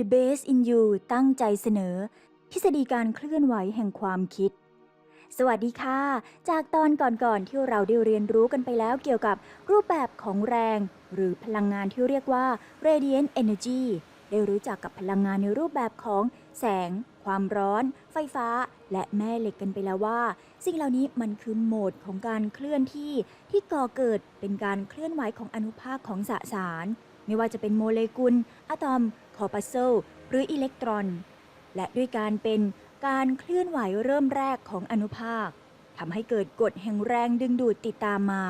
The Base in You ตั้งใจเสนอ ทฤษฎีการเคลื่อนไหวแห่งความคิด สวัสดีค่ะ จากตอนก่อนๆที่เราได้เรียนรู้กันไปแล้วเกี่ยวกับรูปแบบของแรง หรือพลังงานที่เรียกว่า radiant energy ได้รู้จักกับพลังงานในรูปแบบของแสง ความร้อน ไฟฟ้า และแม่เหล็กกันไปแล้วว่า สิ่งเหล่านี้มันคือโหมดของการเคลื่อนที่ที่ก่อเกิดเป็นการเคลื่อนไหวของอนุภาคของสสาร ไม่ว่าจะเป็นโมเลกุลอะตอม คอร์ปัสเซลหรืออิเล็กตรอน และด้วยการเป็นการเคลื่อนไหวเริ่มแรกของอนุภาคทำให้เกิดกฎแห่งแรงดึงดูดติดตามมา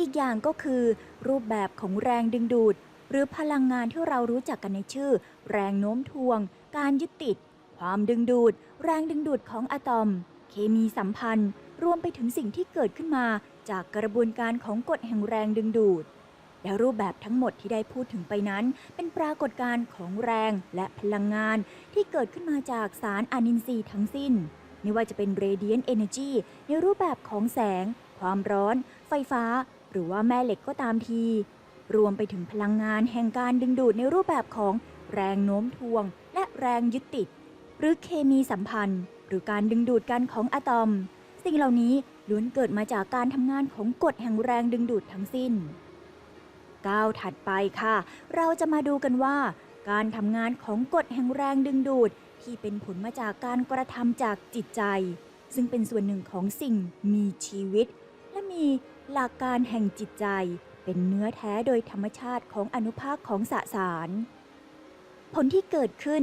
อีกอย่างก็คือ รูปแบบของแรงดึงดูด หรือพลังงานที่เรารู้จักกันในชื่อ แรงโน้มถ่วง การยึดติด ความดึงดูด แรงดึงดูดของอะตอม เคมีสัมพันธ์ รวมไปถึงสิ่งที่เกิดขึ้นมาจากกระบวนการของกฎแห่งแรงดึงดูด และรูปแบบทั้งหมดที่ได้พูดถึงไปนั้น เป็นปรากฏการณ์ของแรงและพลังงานที่เกิดขึ้นมาจากสารอนินทรีย์ทั้งสิ้น ไม่ว่าจะเป็น radiant energy ในรูปแบบของแสง ความร้อน ไฟฟ้า หรือว่าแม่เหล็กก็ตามที รวมไปถึงพลังงานแห่งการดึงดูดในรูปแบบของแรงโน้มถ่วง และแรงยึดติด หรือเคมีสัมพันธ์ หรือการดึงดูดกันของอะตอม สิ่งเหล่านี้ล้วนเกิดมาจากการทำงานของกฎแห่งแรงดึงดูดทั้งสิ้น ก้าวถัดไปค่ะ เราจะมาดูกันว่า การทำงานของกฎแห่งแรงดึงดูด ที่เป็นผลมาจากการกระทำจากจิตใจ ซึ่งเป็นส่วนหนึ่งของสิ่งมีชีวิต และมีหลักการแห่งจิตใจ เป็นเนื้อแท้โดยธรรมชาติของอนุภาคของสสาร ผลที่เกิดขึ้น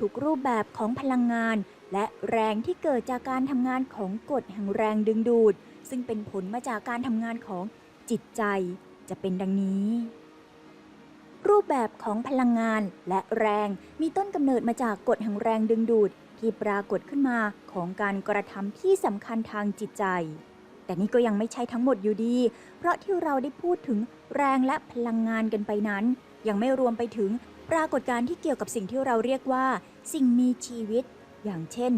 ทุกๆรูปแบบของพลังงาน และแรงที่เกิดจากการทำงานของกฎแห่งแรงดึงดูด ซึ่งเป็นผลมาจากการทำงานของจิตใจ จะเป็นดังนี้ รูปแบบของพลังงานและแรงมีต้นกำเนิดมาจากกฎแห่งแรงดึงดูดที่ปรากฏขึ้นมาของการกระทำที่สำคัญทางจิตใจ แต่นี่ก็ยังไม่ใช่ทั้งหมดอยู่ดี เพราะที่เราได้พูดถึงแรงและพลังงานกันไปนั้น ยังไม่รวมไปถึงปรากฏการณ์ที่เกี่ยวกับสิ่งที่เราเรียกว่า สิ่งมีชีวิต อย่างเช่น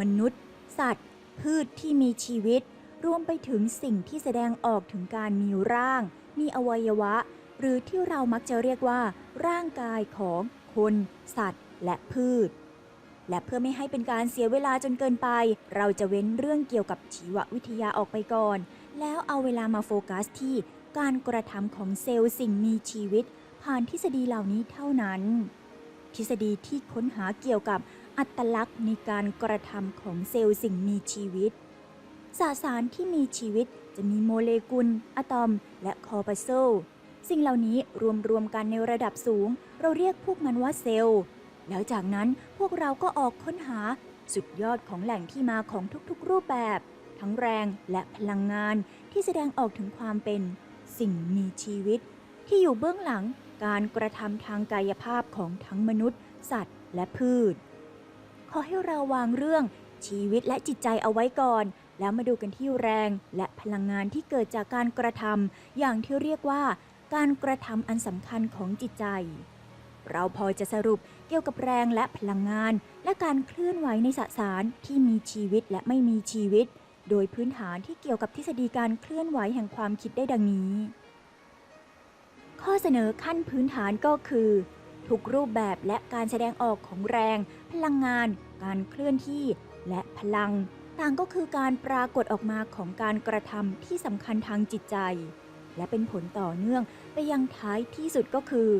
มนุษย์ สัตว์ พืชที่มีชีวิต รวมไปถึงสิ่งที่แสดงออกถึงการมีร่าง มีอวัยวะ หรือที่เรามักจะเรียกว่า ร่างกายของคน สัตว์ และพืช และเพื่อไม่ให้เป็นการเสียเวลาจนเกินไป เราจะเว้นเรื่องเกี่ยวกับชีววิทยาออกไปก่อน แล้วเอาเวลามาโฟกัสที่การกระทำของเซลล์สิ่งมีชีวิต ผ่านทฤษฎีเหล่านี้เท่านั้น ทฤษฎีที่ค้นหาเกี่ยวกับอัตลักษณ์ในการกระทำของเซลล์สิ่งมีชีวิตสสารที่มีชีวิต จะมีโมเลกุล อะตอม และคอร์ปัสเซลสิ่งเหล่านี้รวมๆกันในระดับสูง เราเรียกพวกมันว่าเซลล์ แล้วจากนั้นพวกเราก็ออกค้นหาสุดยอดของแหล่งที่มาของทุกๆรูปแบบ ทั้งแรงและพลังงานที่แสดงออกถึงความเป็น สิ่งมีชีวิต ที่อยู่เบื้องหลังการกระทำทางกายภาพของทั้งมนุษย์ สัตว์ และพืช ขอให้เราวางเรื่องชีวิตและจิตใจเอาไว้ก่อน แล้วมาดูกันที่แรงและพลังงานที่เกิดจากการกระทำอย่างที่เรียกว่า การกระทำอันสำคัญของจิตใจ เราพอจะสรุปเกี่ยวกับแรงและพลังงาน และการเคลื่อนไหวในสสารที่มีชีวิตและไม่มีชีวิต โดยพื้นฐานที่เกี่ยวกับทฤษฎีการเคลื่อนไหวแห่งความคิดได้ดังนี้ ข้อเสนอขั้นพื้นฐานก็คือ ทุกรูปแบบและการแสดงออกของแรง พลังงาน การเคลื่อนที่ และพลัง ต่างก็คือการปรากฏออกมาของการกระทำที่สำคัญทางจิตใจ และเป็นผลต่อเนื่องไปยังท้ายที่สุดก็คือ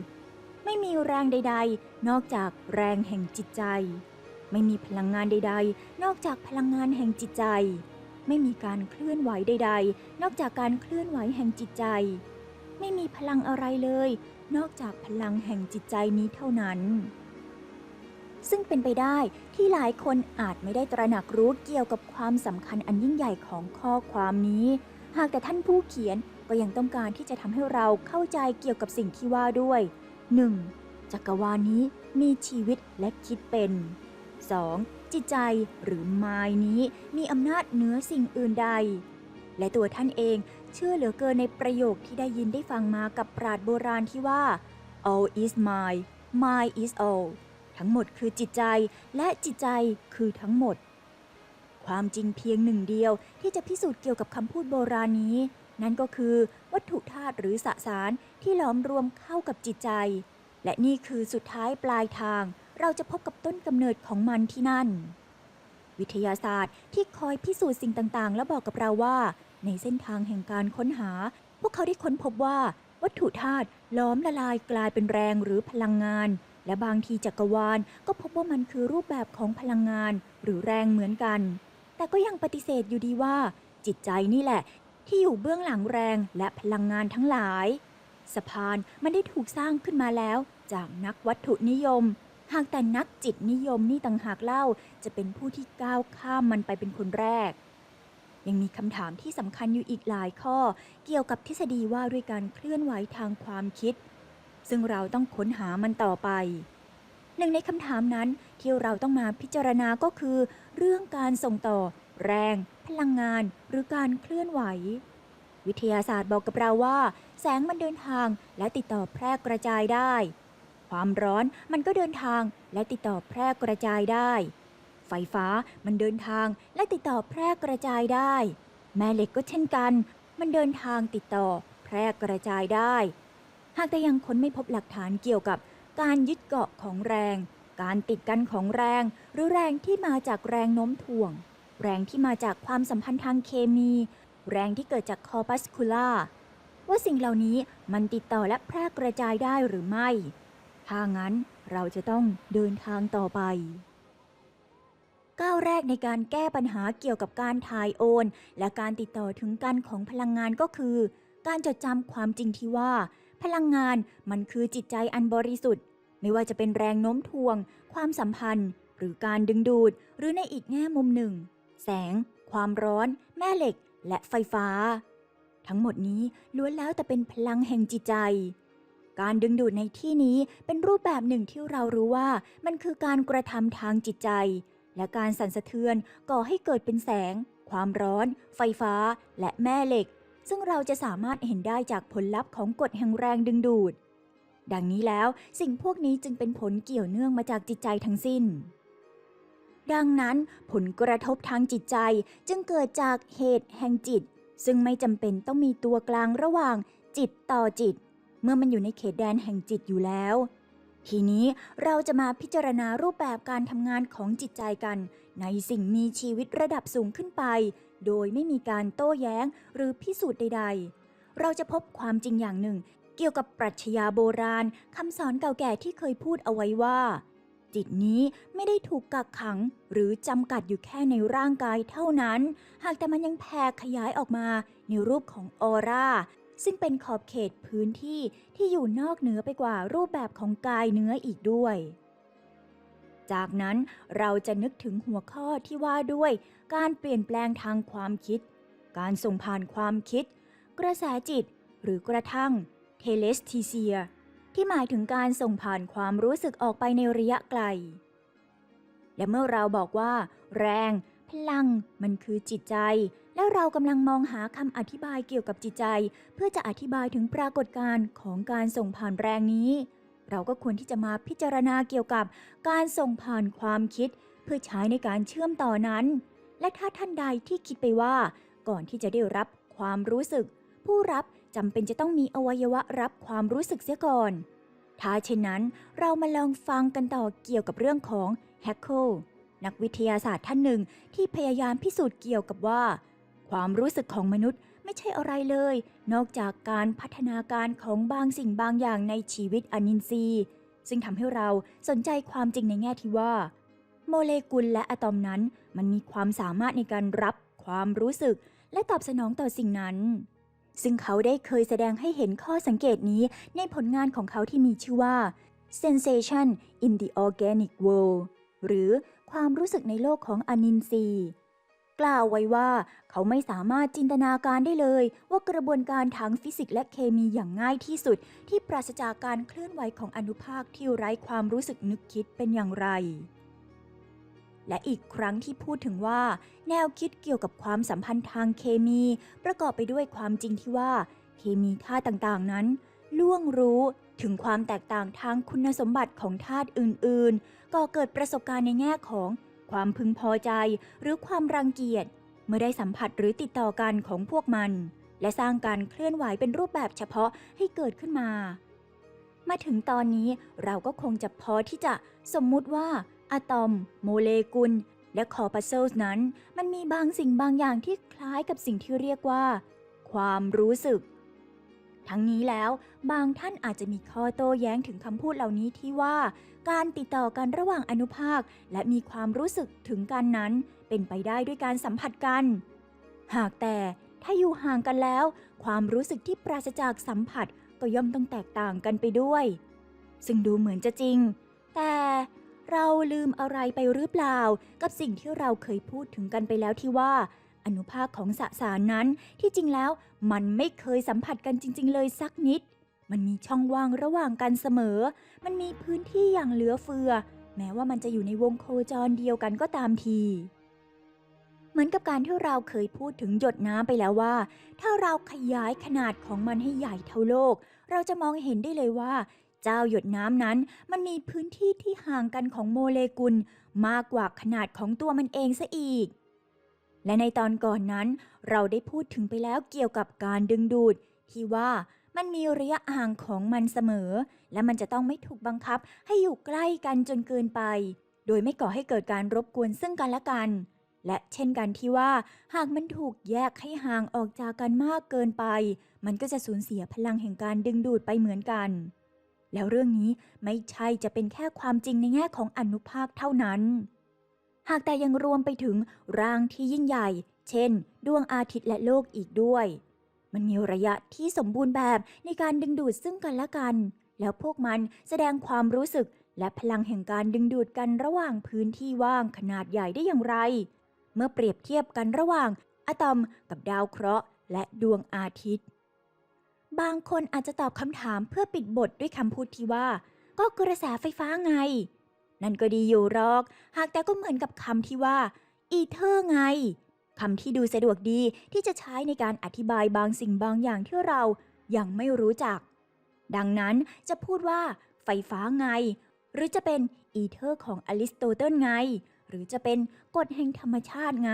ไม่มีแรงใด ๆ นอกจากแรงแห่งจิตใจ ไม่มีพลังงานใด ๆ นอกจากพลังงานแห่งจิตใจ ไม่มีการเคลื่อนไหวใด ๆ นอกจากการเคลื่อนไหวแห่งจิตใจ ไม่มีพลังอะไรเลย นอกจากพลังแห่งจิตใจนี้เท่านั้น ซึ่งเป็นไปได้ที่หลายคนอาจไม่ได้ตระหนักรู้เกี่ยวกับความสำคัญอันยิ่งใหญ่ของข้อความนี้ หากแต่ท่านผู้เขียนก็ยังต้องการที่จะทำให้เราเข้าใจเกี่ยวกับสิ่งที่ว่าด้วย 1. จักรวาลนี้มีชีวิตและคิดเป็น 2. จิตใจหรือมายนี้มีอำนาจเหนือสิ่งอื่นใด และตัวท่านเองเชื่อเหลือเกินในประโยคที่ได้ยินได้ฟังมากับปราดโบราณที่ว่า all is mind mind is all ทั้งหมดคือจิตใจและจิตใจคือทั้งหมด ความจริงเพียงหนึ่งเดียวที่จะพิสูจน์เกี่ยวกับคำพูดโบราณนี้ นั่นก็คือวัตถุธาตุหรือสสารที่หลอมรวมเข้ากับจิตใจ และนี่คือสุดท้ายปลายทาง เราจะพบกับต้นกำเนิดของมันที่นั่น วิทยาศาสตร์ที่คอยพิสูจน์สิ่งต่างๆ และบอกกับเราว่า ในเส้นทางแห่งการค้นหา พวกเขาได้ค้นพบว่า วัตถุธาตุล้อมละลายกลายเป็นแรงหรือพลังงาน และบางทีจักรวาลก็พบว่ามันคือรูปแบบของพลังงานหรือแรงเหมือนกัน แต่ก็ยังปฏิเสธอยู่ดีว่า จิตใจนี่แหละ ที่อยู่เบื้องหลังแรงและพลังงานทั้งหลาย สะพานมันได้ถูกสร้างขึ้นมาแล้ว จากนักวัตถุนิยม หากแต่นักจิตนิยมนี่ต่างหากเล่า จะเป็นผู้ที่ก้าวข้ามมันไปเป็นคนแรกยังมีคำถามที่สำคัญอยู่อีกหลายข้อ เกี่ยวกับทฤษฎีว่าด้วยการเคลื่อนไหวทางความคิด ซึ่งเราต้องค้นหามันต่อไป หนึ่งในคำถามนั้นที่เราต้องมาพิจารณาก็คือ เรื่องการส่งต่อ แรง พลังงาน หรือการเคลื่อนไหว วิทยาศาสตร์บอกกับเราว่า แสงมันเดินทางและติดต่อแพร่กระจายได้ ความร้อนมันก็เดินทางและติดต่อแพร่กระจายได้ ไฟฟ้ามันเดินทางและติดต่อแพร่กระจายได้ แม่เหล็กก็เช่นกัน มันเดินทางติดต่อแพร่กระจายได้ หากแต่ยังค้นไม่พบหลักฐานเกี่ยวกับการยึดเกาะของแรง การติดกันของแรง หรือแรงที่มาจากแรงโน้มถ่วง แรงที่มาจากความสัมพันธ์ทางเคมี แรงที่เกิดจากคอปัสคูล่าว่าสิ่งเหล่านี้มันติดต่อและแพร่กระจายได้หรือไม่ ถ้างั้นเราจะต้องเดินทางต่อไป ก้าวแรกในการแก้ปัญหาเกี่ยวกับการถ่ายโอน และการติดต่อถึงกันของพลังงานก็คือ การจดจำความจริงที่ว่า พลังงานมันคือจิตใจอันบริสุทธิ์ ไม่ว่าจะเป็นแรงโน้มถ่วง ความสัมพันธ์ หรือการดึงดูด หรือในอีกแง่มุมหนึ่ง แสง ความร้อน แม่เหล็ก และไฟฟ้า ทั้งหมดนี้ล้วนแล้วแต่เป็นพลังแห่งจิตใจ การดึงดูดในที่นี้เป็นรูปแบบหนึ่งที่เรารู้ว่ามันคือการกระทำทางจิตใจ และการสั่นสะเทือนก่อให้เกิดเป็นแสง ความร้อน ไฟฟ้า และแม่เหล็ก ซึ่งเราจะสามารถเห็นได้จากผลลัพธ์ของกฎแห่งแรงดึงดูด ดังนี้แล้วสิ่งพวกนี้จึงเป็นผลเกี่ยวเนื่องมาจากจิตใจทั้งสิ้น ดังนั้นผลกระทบทางจิตใจจึงเกิดจากเหตุแห่งจิต ซึ่งไม่จำเป็นต้องมีตัวกลางระหว่างจิตต่อจิต เมื่อมันอยู่ในเขตแดนแห่งจิตอยู่แล้ว ทีนี้เราจะมาพิจารณารูปแบบการทำงานของจิตใจกัน ในสิ่งมีชีวิตระดับสูงขึ้นไป โดยไม่มีการโต้แย้งหรือพิสูจน์ใด ๆ เราจะพบความจริงอย่างหนึ่ง เกี่ยวกับปรัชญาโบราณคำสอนเก่าแก่ที่เคยพูดเอาไว้ว่า จิตนี้ไม่ได้ถูกกักขังหรือจำกัดอยู่แค่ในร่างกายเท่านั้น หากแต่มันยังแผ่ขยายออกมาในรูปของออร่าซึ่งเป็นขอบเขตพื้นที่ที่อยู่นอกเหนือไปกว่ารูปแบบของกายเนื้ออีกด้วย จากนั้นเราจะนึกถึงหัวข้อที่ว่าด้วย การเปลี่ยนแปลงทางความคิด การส่งผ่านความคิด กระแสจิต หรือกระทั่งเทเลสทีเซีย ที่หมายถึงการส่งผ่านความรู้สึกออกไปในระยะไกล และเมื่อเราบอกว่า แรง พลัง มันคือจิตใจ แล้วเรากำลังมองหาคำอธิบายเกี่ยวกับจิตใจ เพื่อจะอธิบายถึงปรากฏการณ์ของการส่งผ่านแรงนี้ เราก็ควรที่จะมาพิจารณาเกี่ยวกับการส่งผ่านความคิด เพื่อใช้ในการเชื่อมต่อนั้น และถ้าท่านใดที่คิดไปว่า ก่อนที่จะได้รับความรู้สึก ผู้รับจำเป็นจะต้องมีอวัยวะรับความรู้สึกเสียก่อน ถ้าเช่นนั้นเรามาลองฟังกันต่อเกี่ยวกับเรื่องของแฮกเคิลนักวิทยาศาสตร์ท่านหนึ่งที่พยายามพิสูจน์เกี่ยวกับว่า ความรู้สึกของมนุษย์ ไม่ใช่อะไรเลย นอกจากการพัฒนาการของบางสิ่งบางอย่างในชีวิตอนินทรีย์ ซึ่งทำให้เราสนใจความจริงในแง่ที่ว่า โมเลกุลและอะตอมนั้น มันมีความสามารถในการรับความรู้สึก และตอบสนองต่อสิ่งนั้น ซึ่งเขาได้เคยแสดงให้เห็นข้อสังเกตนี้ในผลงานของเขาที่มีชื่อว่า Sensation in the Organic World หรือความรู้สึกในโลกของอนินทรีย์ กล่าวไว้ว่า เขาไม่สามารถจินตนาการได้เลย ว่ากระบวนการทางฟิสิกส์และเคมีอย่างง่ายที่สุด ที่ปราศจากการเคลื่อนไหวของอนุภาคที่ไร้ความรู้สึกนึกคิดเป็นอย่างไร และอีกครั้งที่พูดถึงว่า แนวคิดเกี่ยวกับความสัมพันธ์ทางเคมี ประกอบไปด้วยความจริงที่ว่า เคมีธาตุต่างๆนั้น ล่วงรู้ถึงความแตกต่างทางคุณสมบัติของธาตุอื่นๆ ก่อเกิดประสบการณ์ในแง่ของ ความพึงพอใจหรือความรังเกียจ เมื่อได้สัมผัสหรือติดต่อกันของพวกมัน และสร้างการเคลื่อนไหวเป็นรูปแบบเฉพาะให้เกิดขึ้นมา มาถึงตอนนี้เราก็คงจะพอที่จะสมมุติว่าอะตอม โมเลกุล และคอร์ปัสเซลนั้น มันมีบางสิ่งบางอย่างที่คล้ายกับสิ่งที่เรียกว่า ความรู้สึก ทั้งนี้แล้วบางท่านอาจจะมีข้อโต้แย้งถึงคำพูดเหล่านี้ที่ว่า การติดต่อกันระหว่างอนุภาค และมีความรู้สึกถึงกันนั้น เป็นไปได้ด้วยการสัมผัสกัน หากแต่ถ้าอยู่ห่างกันแล้ว ความรู้สึกที่ปราศจากสัมผัสก็ย่อมต้องแตกต่างกันไปด้วย ซึ่งดูเหมือนจะจริง แต่เราลืมอะไรไปหรือเปล่า กับสิ่งที่เราเคยพูดถึงกันไปแล้วที่ว่า อนุภาคของสสารนั้นที่จริงแล้วมันไม่เคยสัมผัสกันจริง ๆ เลยสักนิด มันมีช่องว่างระหว่างกันเสมอ มันมีพื้นที่อย่างเหลือเฟือ แม้ว่ามันจะอยู่ในวงโคจรเดียวกันก็ตามที เหมือนกับการที่เราเคยพูดถึงหยดน้ำไปแล้วว่า ถ้าเราขยายขนาดของมันให้ใหญ่เท่าโลก เราจะมองเห็นได้เลยว่าเจ้าหยดน้ำนั้นมันมีพื้นที่ที่ห่างกันของโมเลกุล มากกว่าขนาดของตัวมันเองซะอีก และในตอนก่อนนั้นเราได้พูดถึงไปแล้วเกี่ยวกับการดึงดูด ที่ว่ามันมีระยะห่างของมันเสมอ และมันจะต้องไม่ถูกบังคับให้อยู่ใกล้กันจนเกินไป โดยไม่ก่อให้เกิดการรบกวนซึ่งกันและกัน และเช่นกันที่ว่า หากมันถูกแยกให้ห่างออกจากกันมากเกินไป มันก็จะสูญเสียพลังแห่งการดึงดูดไปเหมือนกัน แล้วเรื่องนี้ไม่ใช่จะเป็นแค่ความจริงในแง่ของอนุภาคเท่านั้น หากแต่ยังรวมไปถึงร่างที่ยิ่งใหญ่ เช่น ดวงอาทิตย์และโลกอีกด้วย มันมีระยะที่สมบูรณ์แบบในการดึงดูดซึ่งกันและกัน แล้วพวกมันแสดงความรู้สึกและพลังแห่งการดึงดูดกันระหว่างพื้นที่ว่างขนาดใหญ่ได้อย่างไร เมื่อเปรียบเทียบกันระหว่างอะตอมกับดาวเคราะห์และดวงอาทิตย์ บางคนอาจจะตอบคำถามเพื่อปิดบทด้วยคำพูดที่ว่า ก็กระแสไฟฟ้าไง นั่นก็ดีอยู่หรอก หากแต่ก็เหมือนกับคำที่ว่า อีเทอร์ไงคำที่ดูสะดวกดีที่จะใช้ในการอธิบายบางสิ่งบางอย่างที่เรายังไม่รู้จัก ดังนั้นจะพูดว่า ไฟฟ้าไง หรือจะเป็นอีเทอร์ของอริสโตเติลไง หรือจะเป็นกฎแห่งธรรมชาติไง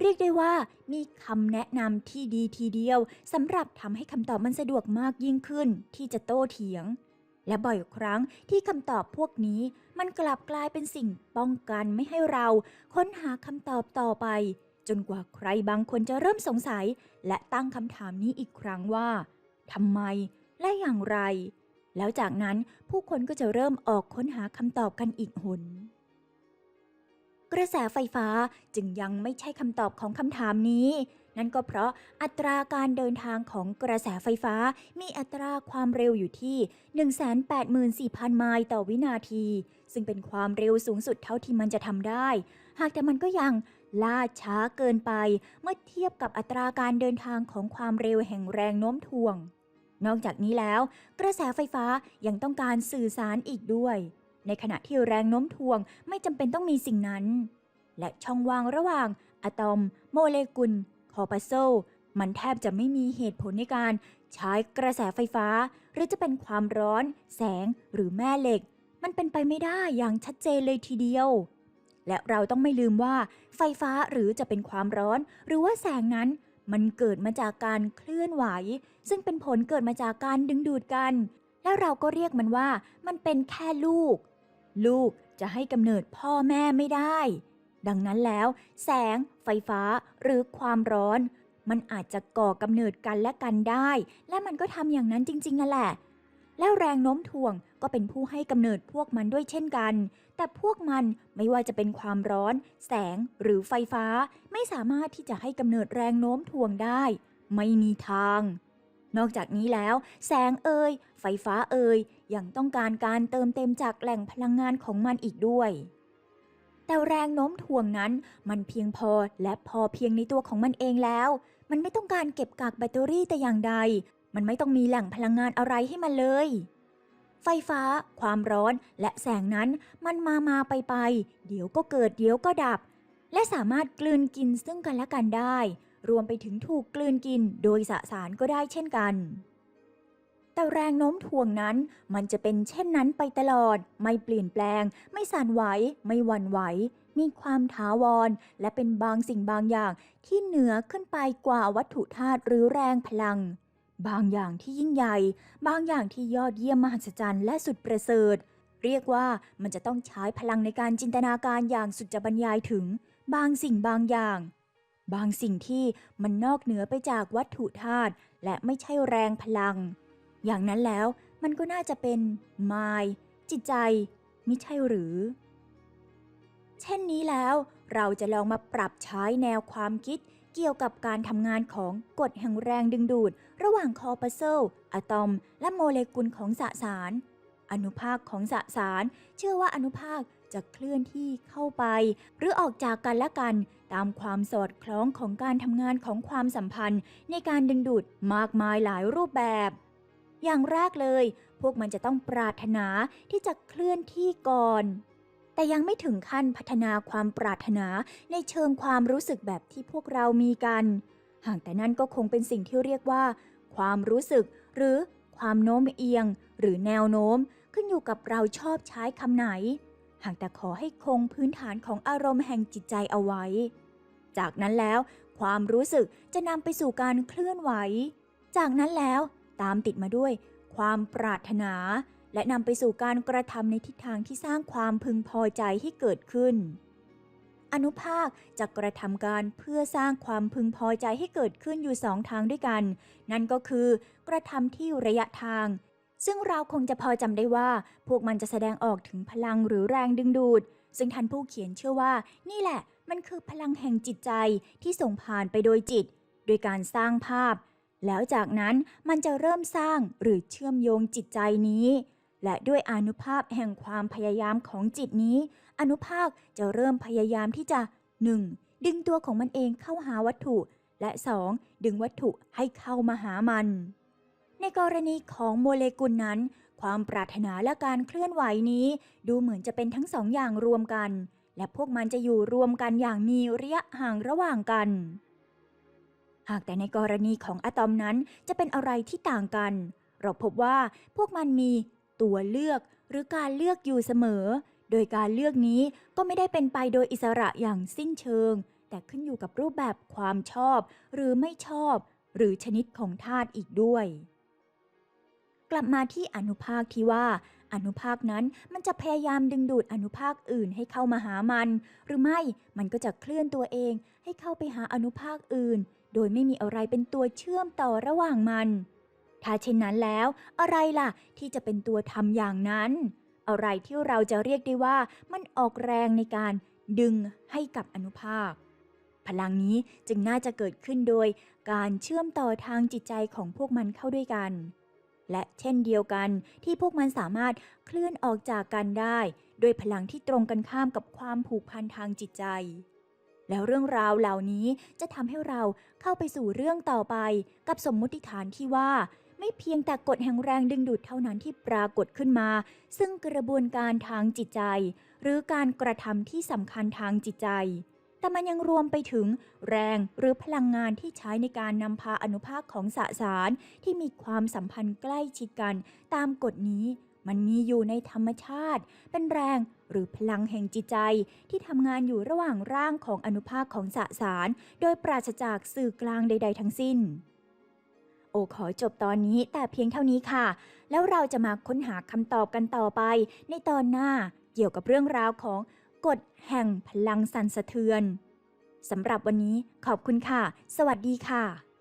เรียกได้ว่ามีคำแนะนำที่ดีทีเดียวสำหรับทำให้คำตอบมันสะดวกมากยิ่งขึ้นที่จะโต้เถียง และบ่อยครั้งที่คำตอบพวกนี้ มันกลับกลายเป็นสิ่งป้องกันไม่ให้เรา ค้นหาคำตอบต่อไป จนกว่าใครบางคนจะเริ่มสงสัย และตั้งคำถามนี้อีกครั้งว่าทำไมและอย่างไร แล้วจากนั้นผู้คนก็จะเริ่มออกค้นหาคำตอบกันอีกหน กระแสไฟฟ้าจึงยังไม่ใช่คำตอบของคำถามนี้ นั่นก็เพราะอัตราการเดินทางของกระแสไฟฟ้า มีอัตราความเร็วอยู่ที่ 184,000 ไมล์ต่อวินาที ซึ่งเป็นความเร็วสูงสุดเท่าที่มันจะทำได้ หากแต่มันก็ยังล่าช้าเกินไปเมื่อเทียบกับอัตราการเดินทางของความเร็วแห่งแรงโน้มถ่วง นอกจากนี้แล้ว กระแสไฟฟ้ายังต้องการสื่อสารอีกด้วย ในขณะที่แรงโน้มถ่วงไม่จำเป็นต้องมีสิ่งนั้น และช่องว่างระหว่างอะตอม โมเลกุล คอปัสโซมันแทบจะไม่มีเหตุผลในการใช้กระแสไฟฟ้า หรือจะเป็นความร้อน แสงหรือแม่เหล็ก มันเป็นไปไม่ได้อย่างชัดเจนเลยทีเดียว และเราต้องไม่ลืมว่า ไฟฟ้าหรือจะเป็นความร้อน หรือว่าแสงนั้น มันเกิดมาจากการเคลื่อนไหว ซึ่งเป็นผลเกิดมาจากการดึงดูดกัน แล้วเราก็เรียกมันว่า มันเป็นแค่ลูก ลูกจะให้กำเนิดพ่อแม่ไม่ได้ ดังนั้นแล้ว แสง ไฟฟ้า หรือความร้อน มันอาจจะก่อกำเนิดกันและกันได้ และมันก็ทำอย่างนั้นจริงๆนั่นแหละ แล้วแรงโน้มถ่วงก็เป็นผู้ให้กำเนิดพวกมันด้วยเช่นกัน แต่พวกมันไม่ว่าจะเป็นความร้อน แสงหรือไฟฟ้า ไม่สามารถที่จะให้กำเนิดแรงโน้มถ่วงได้ ไม่มีทางนอกจากนี้แล้ว แสงเอ่ยไฟฟ้าเอ่ยยังต้องการการเติมเต็มจากแหล่งพลังงานของมันอีกด้วย แต่แรงโน้มถ่วงนั้น มันเพียงพอและพอเพียงในตัวของมันเองแล้ว มันไม่ต้องการเก็บกักแบตเตอรี่แต่อย่างใด มันไม่ต้องมีแหล่งพลังงานอะไรให้มันเลย ไฟฟ้า ความร้อนและแสงนั้นมันมามาไปไป เดี๋ยวก็เกิดเดี๋ยวก็ดับ และสามารถกลืนกินซึ่งกันและกันได้ รวมไปถึงถูกกลืนกินโดยสสารก็ได้เช่นกัน แต่แรงโน้มถ่วงนั้นมันจะเป็นเช่นนั้นไปตลอด ไม่เปลี่ยนแปลง ไม่สั่นไหว ไม่หวั่นไหว มีความถาวร และเป็นบางสิ่งบางอย่าง ที่เหนือขึ้นไปกว่าวัตถุธาตุหรือแรงพลัง บางอย่างที่ยิ่งใหญ่ บางอย่างที่ยอดเยี่ยมมหัศจรรย์และสุดประเสริฐ เรียกว่ามันจะต้องใช้พลังในการจินตนาการอย่างสุดจะบรรยายถึง บางสิ่งบางอย่างบางสิ่งที่มันนอกเหนือไปจากวัตถุธาตุและไม่ใช่แรงพลัง อย่างนั้นแล้วมันก็น่าจะเป็นมายจิตใจมิใช่หรือ เช่นนี้แล้วเราจะลองมาปรับใช้แนวความคิดเกี่ยวกับการทำงานของกฎแห่งแรงดึงดูด ระหว่างคอร์ปัสเซลอะตอม และโมเลกุลของสสาร อนุภาคของสสาร เชื่อว่าอนุภาคจะเคลื่อนที่เข้าไป หรือออกจากกันและกัน ตามความสอดคล้องของการทำงานของความสัมพันธ์ ในการดึงดูดมากมายหลายรูปแบบ อย่างแรกเลย พวกมันจะต้องปรารถนาที่จะเคลื่อนที่ก่อน แต่ยังไม่ถึงขั้นพัฒนาความปรารถนาในเชิงความรู้สึกแบบที่พวกเรามีกัน ห่างแต่นั่นก็คงเป็นสิ่งที่เรียกว่า ความรู้สึก หรือความโน้มเอียง หรือแนวโน้ม ขึ้นอยู่กับเราชอบใช้คำไหนหากแต่ขอให้คงพื้นฐานของอารมณ์แห่งจิตใจเอาไว้ จากนั้นแล้วความรู้สึกจะนำไปสู่การเคลื่อนไหว จากนั้นแล้ว ตามติดมาด้วย ความปรารถนา และนำไปสู่การกระทำในทิศทางที่สร้างความพึงพอใจให้เกิดขึ้น อนุภาคจะกระทำการเพื่อสร้างความพึงพอใจให้เกิดขึ้นอยู่สองทางด้วยกัน นั่นก็คือกระทำที่ระยะทางซึ่งเราคงจะพอจำได้ว่า พวกมันจะแสดงออกถึงพลังหรือแรงดึงดูด ซึ่งท่านผู้เขียนเชื่อว่า นี่แหละ มันคือพลังแห่งจิตใจที่ส่งผ่านไปโดยจิต โดยการสร้างภาพ แล้วจากนั้นมันจะเริ่มสร้างหรือเชื่อมโยงจิตใจนี้ และด้วยอนุภาพแห่งความพยายามของจิตนี้ อนุภาคจะเริ่มพยายามที่จะ 1. ดึงตัวของมันเองเข้าหาวัตถุ และ 2. ดึงวัตถุให้เข้ามาหามัน ในกรณีของโมเลกุลนั้น ความปรารถนาและการเคลื่อนไหวนี้ ดูเหมือนจะเป็นทั้งสองอย่างรวมกัน และพวกมันจะอยู่รวมกันอย่างมีระยะห่างระหว่างกัน หากแต่ในกรณีของอะตอมนั้นจะเป็นอะไรที่ต่างกัน เราพบว่าพวกมันมีตัวเลือกหรือการเลือกอยู่เสมอ โดยการเลือกนี้ก็ไม่ได้เป็นไปโดยอิสระอย่างสิ้นเชิง แต่ขึ้นอยู่กับรูปแบบความชอบ หรือไม่ชอบ หรือชนิดของธาตุอีกด้วย กลับมาที่อนุภาคที่ว่า อนุภาคนั้นมันจะพยายามดึงดูดอนุภาคอื่นให้เข้ามาหามัน หรือไม่มันก็จะเคลื่อนตัวเองให้เข้าไปหาอนุภาคอื่น โดยไม่มีอะไรเป็นตัวเชื่อมต่อระหว่างมัน ถ้าเช่นนั้นแล้ว อะไรล่ะที่จะเป็นตัวทำอย่างนั้น อะไรที่เราจะเรียกได้ว่ามันออกแรงในการดึงให้กับอนุภาค พลังนี้จึงน่าจะเกิดขึ้นโดยการเชื่อมต่อทางจิตใจของพวกมันเข้าด้วยกัน และเช่นเดียวกันที่พวกมันสามารถเคลื่อนออกจากกันได้โดยพลังที่ตรงกันข้ามกับความผูกพันทางจิตใจ แล้วเรื่องราวเหล่านี้จะทำให้เราเข้าไปสู่เรื่องต่อไป กับสมมุติฐานที่ว่า ไม่เพียงแต่กฎแห่งแรงดึงดูดเท่านั้นที่ปรากฏขึ้นมา ซึ่งกระบวนการทางจิตใจ หรือการกระทำที่สำคัญทางจิตใจ แต่มันยังรวมไปถึงแรงหรือพลังงานที่ใช้ในการนำพาอนุภาคของสสารที่มีความสัมพันธ์ใกล้ชิดกันตามกฎนี้ มันมีอยู่ในธรรมชาติ เป็นแรงหรือพลังแห่งจิตใจ ที่ทำงานอยู่ระหว่างร่างของอนุภาคของสสาร โดยปราศจากสื่อกลางใด ๆ ทั้งสิ้น โอขอจบตอนนี้แต่เพียงเท่านี้ค่ะ แล้วเราจะมาค้นหาคำตอบกันต่อไป ในตอนหน้าเกี่ยวกับเรื่องราวของกฎแห่งพลังสั่นสะเทือนสำหรับวันนี้ขอบคุณค่ะ สวัสดีค่ะ